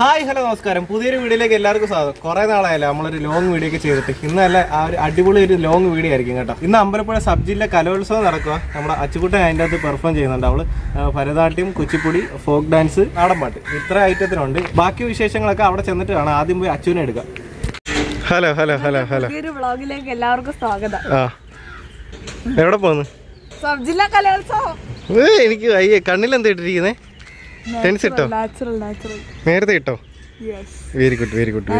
Hi hello നമസ്കാരം. പുതിയൊരു വീഡിയോയിലേക്ക് എല്ലാവർക്കും സ്വാഗതം. കുറെ നാളായല്ലോ നമ്മളൊരു ലോങ് വീഡിയോ ഒക്കെ ചെയ്തിട്ട്. ഇന്നല്ല ആ ഒരു അടിപൊളി ഒരു ലോങ് വീഡിയോ ആയിരിക്കും കേട്ടോ. ഇന്ന് അമ്പലപ്പുഴ സബ് ജില്ല കലോത്സവം നടക്കുക നമ്മുടെ അച്ചുകുട്ടൻ അതിന്റെ അകത്ത് പെർഫോം ചെയ്യുന്നുണ്ട് അവൾ. ഭരതനാട്യം കുച്ചിപ്പുടി ഫോക്ക് ഡാൻസ് നാടൻ പാട്ട് ഇത്ര ഐറ്റത്തിനുണ്ട്. ബാക്കി വിശേഷങ്ങളൊക്കെ അവിടെ ചെന്നിട്ട് കാണാം. ആദ്യം പോയി അച്ചുവിനെ എടുക്കാം. Hello hello hello hello. പുതിയൊരു വ്ളോഗിലേക്ക് എല്ലാവർക്കും സ്വാഗതം. ആ. എവിടെ പോകുന്നു സബ് ജില്ലാ കലോത്സവം. എനിക്ക് അയ്യേ കണ്ണിലെന്താ ഇട്ടിരിക്കുന്നേ? ടെൻസ് ഇട്ടോ? നേരത്തെ ഇട്ടോ? Yes very good very good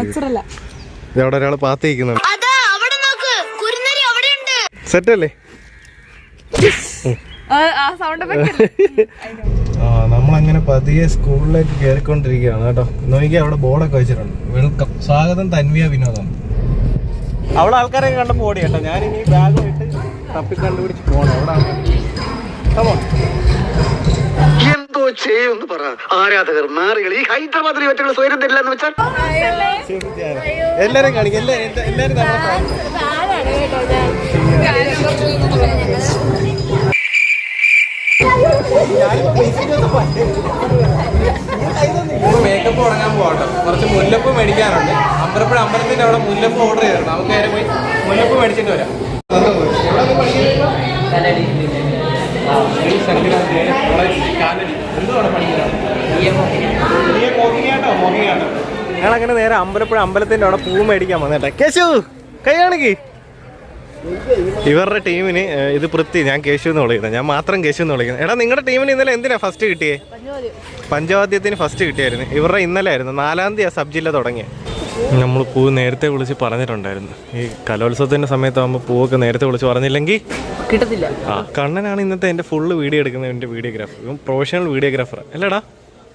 ഇതവിടെ ഒരാൾ പാത്തിരിക്കുന്നുണ്ട് അതാ അവിടെ നോക്ക്. കുരുന്നരി അവിടെയുണ്ട്. സെറ്റ് അല്ലേ? നമ്മളങ്ങനെ പതിയെ സ്കൂളിലേക്ക് കേറിക്കൊണ്ടിരിക്കുകയാണ് കേട്ടോ. നോക്കി അവിടെ ബോർഡൊക്കെ വെച്ചിട്ടുണ്ട്. വെൽക്കം. സ്വാഗതം തന്വിയ വിനോദം. അവിടെ ആൾക്കാരെ കണ്ടപ്പോൾ ഓടി കേട്ടോ. ഞാനിനി ബാഗ് ഇട്ട് തപ്പി കണ്ടുപിടിച്ച് പോകണം. അവിടെ ആൾക്കാർ ചെയ്യുമെന്ന് പറ. ആരാധകർ നാറികൾ ഈ ഹൈദരാബാദിൽ പറ്റുള്ള സ്വയം തരില്ല എന്ന് വെച്ചാൽ എല്ലാരും കാണിക്കും. മേക്കപ്പ് തുടങ്ങാൻ പോകട്ടോ കുറച്ച് മുല്ലപ്പ് മേടിക്കാനുണ്ട് അമ്പലപ്പുഴ അമ്പലത്തിന്റെ അവിടെ മുല്ലപ്പ് ഓർഡർ ചെയ്തിട്ടുണ്ട് നമുക്ക് നേരെ പോയി മുല്ലപ്പ് മേടിച്ചിട്ട് വരാം ഞങ്ങളങ്ങനെ നേരെ അമ്പലപ്പുഴ അമ്പലത്തിന്റെ അവിടെ പൂ മേടിക്കാൻ വന്നേട്ടെ. കേശു കൈയാണെങ്കിൽ ഇവരുടെ ടീമിന് ഇത് പൃഥ്വി ഞാൻ കേശു എന്ന് വിളിക്കുന്നത്. ഞാൻ മാത്രം കേശു എന്ന് വിളിക്കുന്നത്. എടാ നിങ്ങളുടെ ടീമിന് ഇന്നലെ എന്തിനാ ഫസ്റ്റ് കിട്ടിയേ? പഞ്ചവാദ്യത്തിന് ഫസ്റ്റ് കിട്ടിയായിരുന്നു. ഇവരുടെ ഇന്നലെ ആയിരുന്നു. നാലാം തീയതി സബ് ജില്ല തുടങ്ങിയ. നമ്മൾ പൂ നേരത്തെ വിളിച്ച് പറഞ്ഞിട്ടുണ്ടായിരുന്നു. ഈ കലോത്സവത്തിന്റെ സമയത്താകുമ്പോൾ പൂവൊക്കെ നേരത്തെ വിളിച്ച് പറഞ്ഞില്ലെങ്കിൽ കിട്ടത്തില്ല. ആ കണ്ണനാണ് ഇന്നത്തെ എന്റെ ഫുള്ള് വീഡിയോ എടുക്കുന്നത് എന്റെ വീഡിയോഗ്രാഫർ ഇവൻ പ്രൊഫഷണൽ വീഡിയോഗ്രാഫർ അല്ലേടാ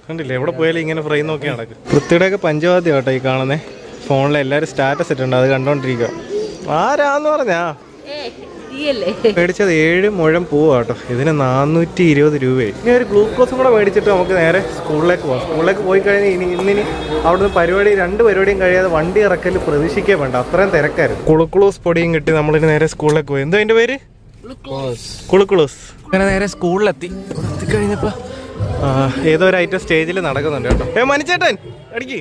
കണ്ടില്ലേ? എവിടെ പോയാലും ഇങ്ങനെ ഫ്രെയിം നോക്കി നടക്കും. വൃത്തിയുടെയൊക്കെ പഞ്ചവാദ്യം കേട്ടോ ഈ കാണുന്നേ. ഫോണിൽ എല്ലാവരും സ്റ്റാറ്റസ് ഇട്ടുണ്ട് അത് കണ്ടോണ്ടിരിക്കുക ആരാന്ന് പറഞ്ഞാ? മേടിച്ചത് ഏഴ് മുഴം പൂവാട്ടോ. ഇതിന് നാനൂറ്റി ഇരുപത് രൂപയായി. ഇനി ഒരു ഗ്ലൂക്കോസും കൂടെ മേടിച്ചിട്ട് നമുക്ക് നേരെ സ്കൂളിലേക്ക് പോകാം സ്കൂളിലേക്ക് പോയി കഴിഞ്ഞാൽ ഇനി ഇന്നിനി അവിടുന്ന് പരിപാടി രണ്ട് പരിപാടിയും കഴിയാതെ വണ്ടി ഇറക്കൽ പ്രതീക്ഷിക്കേ വേണ്ട. അത്രയും തിരക്കായിരുന്നു. കുളുക്കുളൂസ് പൊടിയും കിട്ടി നമ്മളിന് നേരെ സ്കൂളിലേക്ക് പോയി. എന്തോ അതിന്റെ പേര്? കുളുക്കുളൂസ്. അങ്ങനെ നേരെ സ്കൂളിലെത്തി. എത്തിക്കഴിഞ്ഞപ്പോ ഏതോ ഒരു ഐറ്റം സ്റ്റേജിൽ നടക്കുന്നുണ്ട് കേട്ടോ. ഏ മനിച്ചേട്ടൻ അടിക്ക്.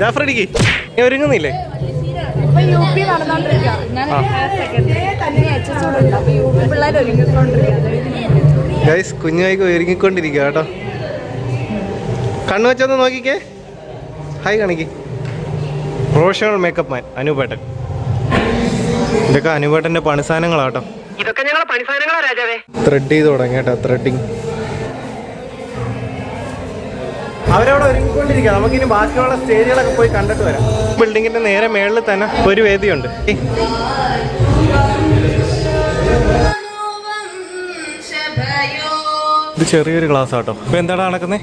ജാഫർ അടിക്ക് ഒരുങ്ങുന്നില്ലേ? ഇപ്പൊ യു പി ഗൈസ് കുഞ്ഞുമായിക്ക് ഒരുങ്ങിക്കൊണ്ടിരിക്കുക കേട്ടോ. കണ്ണു വെച്ചൊന്ന് നോക്കിക്കേ. ഹായ് കാണിക്ക്. പ്രൊഫഷണൽ മേക്കപ്പ് മാൻ അനുപേട്ടൻ. ഇതൊക്കെ അനുപേട്ടന്റെ പണിസാധനങ്ങളാട്ടോ ഇതൊക്കെ ഞങ്ങളെ പണിസാധനങ്ങളാ രാജാവേ. ത്രെഡ് ചെയ്ത് തുടങ്ങി കേട്ടോ ത്രെഡിങ് അവരവിടെ ഒരുങ്ങിക്കൊണ്ടിരിക്കുക നമുക്കിനി ബാക്കിയുള്ള സ്റ്റേജുകളൊക്കെ പോയി കണ്ടിട്ട് വരാം. ബിൽഡിങ്ങിന്റെ നേരെ മേളിൽ തന്നെ ഒരു വേദിയുണ്ട്. ഇത് ചെറിയൊരു ക്ലാസ് ആട്ടോ. ഇപ്പൊ എന്താണ് നടക്കുന്നത്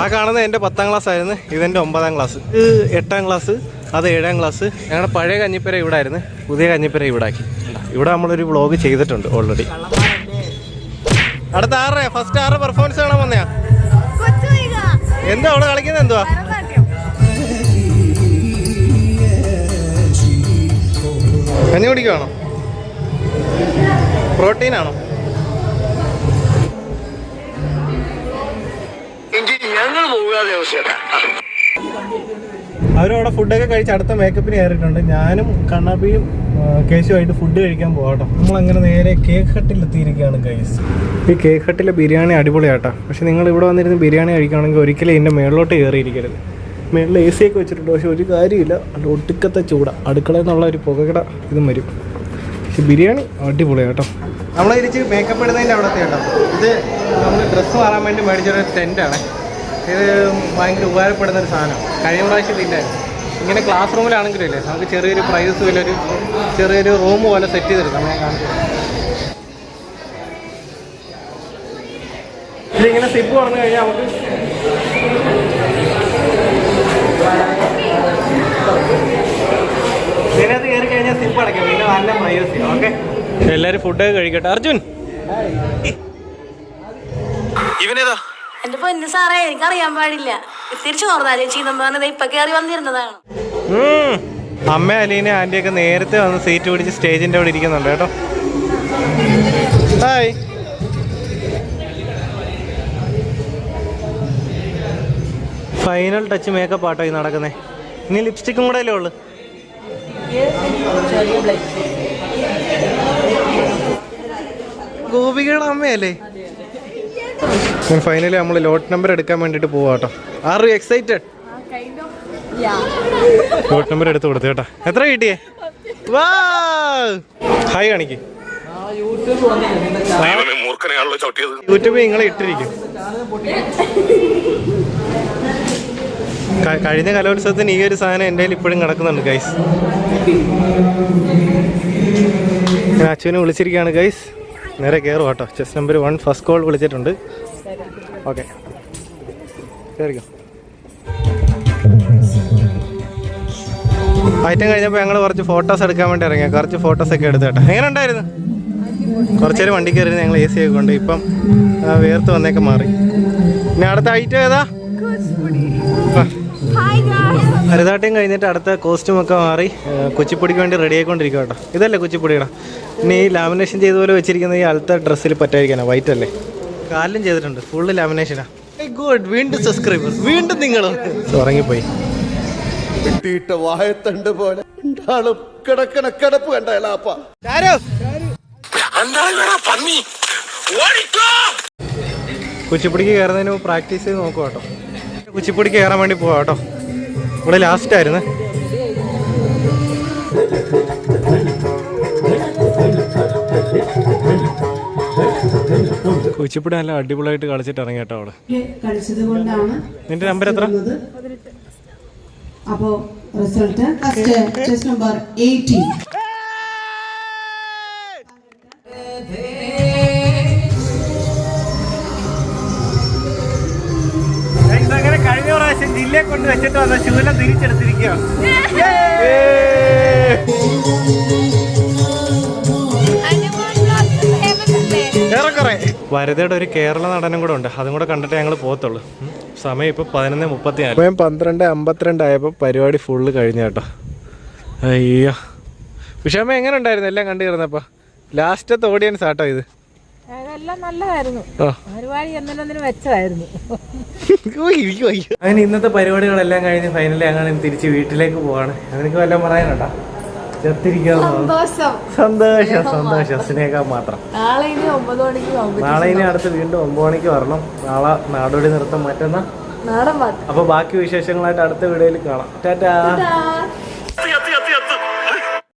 ആ കാണുന്നത് എന്റെ പത്താം ക്ലാസ് ആയിരുന്നു. ഇതെന്റെ ഒമ്പതാം ക്ലാസ് എട്ടാം ക്ലാസ് അത് ഏഴാം ക്ലാസ് ഞങ്ങളുടെ പഴയ കഞ്ഞിപ്പര ഇവിടെ ആയിരുന്നു. പുതിയ കഞ്ഞിപ്പര ഇവിടെ ആക്കി. ഇവിടെ നമ്മളൊരു വ്ളോഗ് ചെയ്തിട്ടുണ്ട് ഓൾറെഡി അടുത്ത ആറ് ഫസ്റ്റ് ആറ് പെർഫോമൻസ് കാണാൻ വന്നയാ? എന്താ അവിടെ കളിക്കുന്നത്? എന്തുവാ? കഞ്ഞി കുടിക്കുവാണോ? അവസ്ഥ അവരവിടെ ഫുഡൊക്കെ കഴിച്ച് അടുത്ത മേക്കപ്പിന് കയറിയിട്ടുണ്ട്. ഞാനും കണ്ണാപ്പിയും കേശുമായിട്ട് ഫുഡ് കഴിക്കാൻ പോകാട്ടോ നമ്മളങ്ങനെ നേരെ കേക്ക് ഹട്ടിൽ എത്തിയിരിക്കുകയാണ് കൈസ് ഈ കേക്ക് ഹട്ടിലെ ബിരിയാണി അടിപൊളിയാട്ടോ. പക്ഷെ നിങ്ങൾ ഇവിടെ വന്നിരുന്ന് ബിരിയാണി കഴിക്കുകയാണെങ്കിൽ ഒരിക്കലും ഇതിന്റെ മേളിലോട്ട് കയറിയിരിക്കരുത്. മേളിൽ എ സി ഒക്കെ വെച്ചിട്ടുണ്ട്. പക്ഷെ ഒരു കാര്യമില്ല അത് ഒട്ടുക്കത്തെ ചൂട. അടുക്കളയിൽ നിന്നുള്ള ഒരു പുകകട ഇതും വരും. പക്ഷെ ബിരിയാണി അടിപൊളിയാട്ടോ നമ്മളെ തിരിച്ച് മേക്കപ്പ് ഇടുന്നതിന്റെ അവിടത്തെ കേട്ടോ. ഇത് നമ്മൾ ഡ്രസ്സ് മാറാൻ വേണ്ടി മേടിച്ചൊരു ടെന്റാണ് ഇത് ഭയങ്കര ഉപകാരപ്പെടുന്ന ഒരു സാധനം. കഴിഞ്ഞ പ്രാവശ്യം ഇല്ലായിരുന്നു ഇങ്ങനെ ക്ലാസ് റൂമിലാണെങ്കിലും ഇല്ലേ? നമുക്ക് ചെറിയൊരു പ്രൈസ് വിലൊരു ചെറിയൊരു റൂം പോലെ സെറ്റ് ചെയ്തെടുക്കാം. ഞാൻ കാണിച്ചു. ഇതിങ്ങനെ സിപ്പ് പറഞ്ഞു കഴിഞ്ഞാൽ നമുക്ക് കയറി കഴിഞ്ഞാൽ സിപ്പ് അടയ്ക്കാം. പിന്നെ നല്ല പ്രൈവസി ഓക്കെ എല്ലാവരും ഫുഡൊക്കെ കഴിക്കട്ടെ. അർജുൻ. ഇവനേതാ? എന്റെ പൊന്നു സാറേ എനിക്കറിയാൻ പാടില്ല. തിരിച്ചു എന്ന് പറഞ്ഞത് ഇപ്പൊ കയറി വന്നിരുന്നതാണ്. അമ്മ അലീന ഒക്കെ നേരത്തെ വന്ന് സീറ്റ് പിടിച്ച് സ്റ്റേജിന്റെ അവിടെ ഇരിക്കുന്നുണ്ട് കേട്ടോ. ഹായ് ഫൈനൽ ടച്ച് മേക്കപ്പ് ആട്ടോ ഈ നടക്കുന്നേ. ഇനി ലിപ്സ്റ്റിക്കും കൂടെ അല്ലേ ഉള്ളു? ഗോപികയുടെ അമ്മയല്ലേ? ഫൈനലി നമ്മൾ ലോട്ട് നമ്പർ എടുക്കാൻ വേണ്ടിട്ട് പോവാ കേട്ടോ. Are you excited lot number എടുത്ത് കൊടുത്തു കേട്ടോ. എത്ര കിട്ടിയേ? വാ ഹായ് കാണിക്ക്. യൂട്യൂബ് നിങ്ങളെ ഇട്ടിരിക്കും. കഴിഞ്ഞ കലോത്സവത്തിന് ഈ ഒരു സാധനം എന്റെ കയ്യിൽ ഇപ്പോഴും കിടക്കുന്നുണ്ട് ഗൈസ് ഞാൻ അച്ഛനെ വിളിച്ചിരിക്കുകയാണ് ഗൈസ് നേരെ കയറും കേട്ടോ. Chess number one first call വിളിച്ചിട്ടുണ്ട്. ഓക്കെ കയറിക്കോ ഐറ്റം കഴിഞ്ഞപ്പോൾ ഞങ്ങൾ കുറച്ച് ഫോട്ടോസ് എടുക്കാൻ വേണ്ടി ഇറങ്ങിയ. കുറച്ച് ഫോട്ടോസ് ഒക്കെ എടുത്തു കേട്ടോ. എങ്ങനെ ഉണ്ടായിരുന്നു? കുറച്ച് നേരം വണ്ടി കയറി ഞങ്ങൾ എ സി ഒക്കെ കൊണ്ട് ഇപ്പം വേർത്ത് വന്നേക്കെ മാറി. പിന്നെ അടുത്ത ഐറ്റം ഏതാ? ഭരതാട്യം കഴിഞ്ഞിട്ട് അടുത്ത കോസ്റ്റ്യൂം ഒക്കെ മാറി കുച്ചിപ്പൊടിക്ക് വേണ്ടി റെഡി ആയിക്കൊണ്ടിരിക്കുക കേട്ടോ. ഇതല്ലേ കുച്ചിപ്പൊടിയുടെ? ഇനി ഈ ലാമിനേഷൻ ചെയ്ത പോലെ വെച്ചിരിക്കുന്ന ഈ അടുത്ത ഡ്രസ്സിൽ പറ്റായിരിക്കാനാ വൈറ്റ് അല്ലേ? കാലിലും ചെയ്തിട്ടുണ്ട് ഫുള്ള് ലാമിനേഷനാ ഗുഡ് വീണ്ടും സബ്സ്ക്രൈബർ വീണ്ടും നിങ്ങൾ ഉറങ്ങിപ്പോയി. കിട്ടിയിട്ട വായത്തണ്ട് പോലെ കിടക്കണ കിടപ്പ് കണ്ട കുച്ചിപ്പിടിക്ക് പന്നി. ഓടിക്കോ. കുച്ചിപ്പുടിക്ക് കയറുന്നതിന് പ്രാക്ടീസ് ചെയ്ത് നോക്കുക കേട്ടോ. കുച്ചിപ്പുടി കയറാൻ വേണ്ടി പോവാം കേട്ടോ. ഇവിടെ ലാസ്റ്റായിരുന്നു കുച്ചിപ്പുടി നല്ല അടിപൊളിയായിട്ട് കളിച്ചിട്ട് ഇറങ്ങി കേട്ടോ അവിടെ. നിന്റെ നമ്പർ എത്ര? അപ്പോ റിസൾട്ട് നമ്പർ 18 ജില്ലയെ കൊണ്ട് വെച്ചിട്ട് വന്ന ശൂല തിരിച്ചെടുത്തിരിക്കുകയാണ്. ഏറെക്കുറെ. വരതയുടെ ഒരു കേരള നടനം കൂടെ ഉണ്ട്. അതും കൂടെ കണ്ടിട്ട് ഞങ്ങൾ പോകത്തുള്ളൂ. സമയം ഇപ്പോൾ പതിനൊന്ന് മുപ്പത്തി സമയം പന്ത്രണ്ട് അമ്പത്തിരണ്ട് ആയപ്പോൾ പരിപാടി ഫുള്ള് കഴിഞ്ഞ കേട്ടോ. അയ്യോ. വിഷമ എങ്ങനെ ഉണ്ടായിരുന്നു? എല്ലാം കണ്ടിരുന്നപ്പോൾ ലാസ്റ്റത്തെ ഓഡിയൻസ് ആട്ടോ ഇത്. അതെല്ലാം നല്ലതായിരുന്നു. പരിപാടി വെച്ചതായിരുന്നു. അങ്ങനെ ഇന്നത്തെ പരിപാടികളെല്ലാം കഴിഞ്ഞ് ഫൈനലി അങ്ങനെ തിരിച്ച് വീട്ടിലേക്ക് പോവാണ്. എനിക്ക് വല്ലതും പറയാനുണ്ടോ? സന്തോഷം. സന്തോഷം സന്തോഷം. സ്നേഹം മാത്രം. നാളെ ഇനി ഒമ്പത് മണിക്ക് പോകും നാളെ ഇനി അടുത്ത് വീണ്ടും ഒമ്പത് മണിക്ക് വരണം. നാളെ നാടോടി നൃത്തം മാറ്റുന്ന അപ്പൊ ബാക്കി വിശേഷങ്ങളായിട്ട് അടുത്ത വീഡിയോയിൽ കാണാം. ടാറ്റാ.